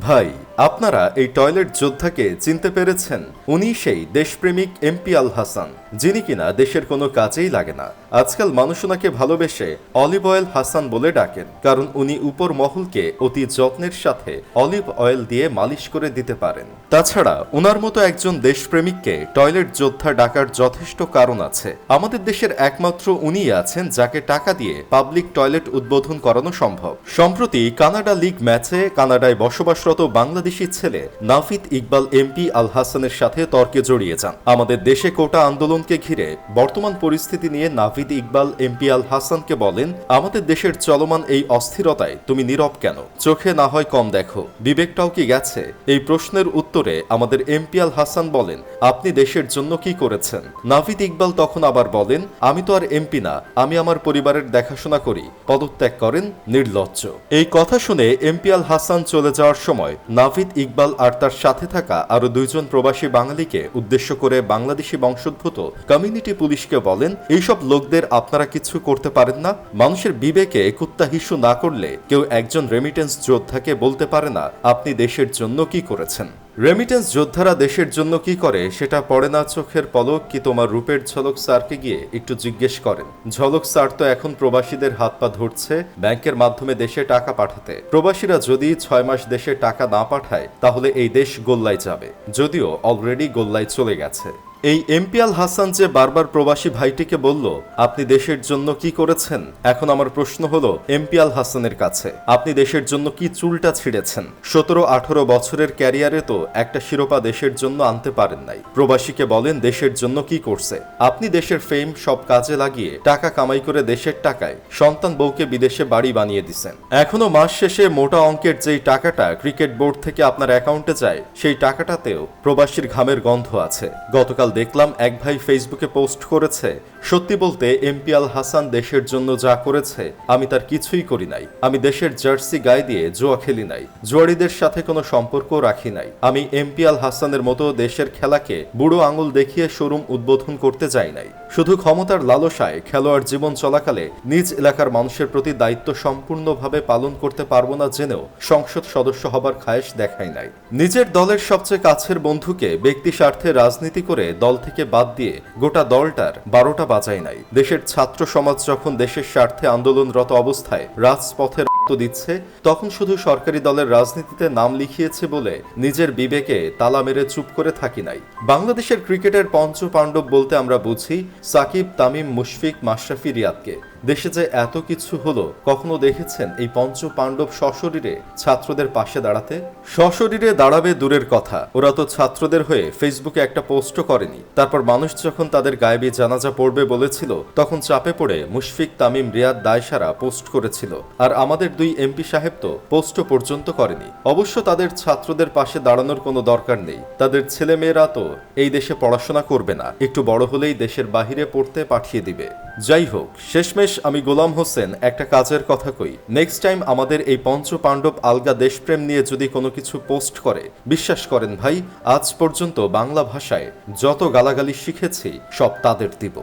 ভাই আপনারা এই টয়লেট যোদ্ধাকে চিনতে পেরেছেন? উনি সেই দেশপ্রেমিক এমপি আল হাসান, যিনি কিনা দেশের কোনো কাজেই লাগে না। আজকাল মানুষ ওনাকে ভালোবেসে অলিভ অয়েল হাসান বলে ডাকেন, কারণ উনি উপর মহলকে অতি যত্নের সাথে অলিভ অয়েল দিয়ে মালিশ করে দিতে পারেন। তাছাড়া ওনার মতো একজন দেশপ্রেমিককে টয়লেট যোদ্ধা ডাকার যথেষ্ট কারণ আছে। আমাদের দেশের একমাত্র উনিই আছেন যাকে টাকা দিয়ে পাবলিক টয়লেট উদ্বোধন করানো সম্ভব। সম্প্রতি কানাডা লিগ ম্যাচে কানাডায় বসবাসরত বাংলাদেশি ছেলে নাফিদ ইকবাল এমপি আল হাসানের সাথে তর্কে জড়িয়ে যান। আমাদের দেশে কোটা আন্দোলনকে ঘিরে বর্তমান পরিস্থিতি নিয়ে নাফিদ ইকবাল এমপি আল হাসানকে বলেন, আমাদের দেশের চলমান এই অস্থিরতায় তুমি নীরব কেন? চোখে না হয় কম দেখো। বিবেকটাও কি গেছে? এই প্রশ্নের উত্তরে আমাদের এমপি আল হাসান বলেন, আপনি দেশের জন্য কি করেছেন? নাফিদ ইকবাল তখন আবার বলেন, আমি তো আর এমপি না, আমি আমার পরিবারের দেখাশোনা করি। পদত্যাগ করেন নির্লজ্জ। এই কথা শুনে এমপি আল হাসান চলে যাওয়ার সময় নাফিদ ইকবাল আর তার সাথে থাকা আরও দুইজন প্রবাসী বাঙালিকে উদ্দেশ্য করে বাংলাদেশি বংশোদ্ভূত কমিউনিটি পুলিশকে বলেন, এইসব লোকদের আপনারা কিছু করতে পারেন না। মানুষের বিবেকে একুত্তা হিসু না করলে কেউ একজন রেমিটেন্স যোদ্ধাকে বলতে পারে না, আপনি দেশের জন্য কি করেছেন? রেমিটেন্স যোদ্ধারা দেশের জন্য কি করে, সেটা পড়ে না চোখের পলক কি তোমার রূপের ঝলক স্যারকে গিয়ে একটু জিজ্ঞেস করেন। ঝলক স্যার তো এখন প্রবাসীদের হাত পা ধরছে ব্যাংকের মাধ্যমে দেশে টাকা পাঠাতে। প্রবাসীরা যদি ছয় মাস দেশে টাকা না পাঠায়, তাহলে এই দেশ গোল্লায় যাবে। যদিও অলরেডি গোল্লায় চলে গেছে। এই এমপিয়াল হাসান যে বারবার প্রবাসী ভাইটিকে বলল, আপনি দেশের জন্য কি করেছেন? এখন আমার প্রশ্ন হলো এমপিয়াল হাসানের কাছে, আপনি দেশের জন্য কি চুলটা ছিঁড়েছেন? সতেরো আঠারো বছরের ক্যারিয়ারে তো একটা শিরোপা দেশের জন্য আনতে পারেন নাই। প্রবাসীকে বলেন, দেশের জন্য কি করছে? আপনি দেশের ফেম সব কাজে লাগিয়ে, টাকা কামাই করে দেশের টাকায়, সন্তান বউকে বিদেশে বাড়ি বানিয়ে দিছেন। এখনও মাস শেষে মোটা অঙ্কের যেই টাকাটা ক্রিকেট বোর্ড থেকে আপনার অ্যাকাউন্টে যায়, সেই টাকাটাতেও প্রবাসীর ঘামের গন্ধ আছে। গতকাল দেখলাম এক ভাই ফেসবুকে পোস্ট করেছে। সত্যি বলতে, এমপি আল হাসান দেশের জন্য যা করেছে, আমি তার কিছুই করি নাই। আমি দেশের জার্সি গায়ে দিয়ে জোয়া খেলি নাই। জুয়ারিদের সাথে কোনো সম্পর্ক রাখি নাই। আমি এমপি আল হাসানের মতো দেশের খেলাকে বুড়ো আঙুল দেখিয়ে শোরুম উদ্বোধন করতে যাই নাই। শুধু ক্ষমতার লালসায় খেলোয়াড় জীবন চলাকালে নিজ এলাকার মানুষের প্রতি দায়িত্ব সম্পূর্ণভাবে পালন করতে পারব না জেনেও সংসদ সদস্য হবার খায়েশ দেখাই নাই। নিজের দলের সবচেয়ে কাছের বন্ধুকে ব্যক্তি স্বার্থে রাজনীতি করে দল থেকে বাদ দিয়ে গোটা দলটার বারোটা বাজায় নাই। দেশের ছাত্র সমাজ যখন দেশের স্বার্থে আন্দোলনরত অবস্থায় রাজপথে রক্ত দিচ্ছে, তখন শুধু সরকারি দলের রাজনীতিতে নাম লিখিয়েছে বলে নিজের বিবেকে তালা মেরে চুপ করে থাকি নাই। বাংলাদেশের ক্রিকেটের পঞ্চ পাণ্ডব বলতে আমরা বুঝি সাকিব, তামিম, মুশফিক, মাশরাফি, রিয়াদকে। দেশে যে এত কিছু হলো, কখনো দেখেছেন এই পঞ্চ পাণ্ডব সশরীরে ছাত্রদের পাশে দাঁড়াতে? সশরীরে দাঁড়াবে দূরের কথা। ওরা তো ছাত্রদের হয়ে ফেসবুকে একটা পোস্টও করেনি। তারপর মানুষ যখন তাদের গায়েবী জানাজা পড়বে বলেছিল, তখন চাপে পড়ে মুশফিক তামিম রিয়াদ দায়সারা পোস্ট করেছিল। আর আমাদের দুই এমপি সাহেব তো পোস্টও পর্যন্ত করেনি। অবশ্য তাদের ছাত্রদের পাশে দাঁড়ানোর কোনো দরকার নেই। তাদের ছেলেমেয়েরা তো এই দেশে পড়াশোনা করবে না। একটু বড় হলেই দেশের বাহিরে পড়তে পাঠিয়ে দিবে। যাই হোক, শেষমেশ আমি গোলাম হোসেন, একটা কাজের কথা কই। নেক্সট টাইম আমাদের এই পঞ্চ পাণ্ডব আলগা দেশপ্রেম নিয়ে যদি কোনো কিছু পোস্ট করে, বিশ্বাস করেন ভাই, আজ পর্যন্ত বাংলা ভাষায় যত গালাগালি শিখেছি, সব তাদের দিব।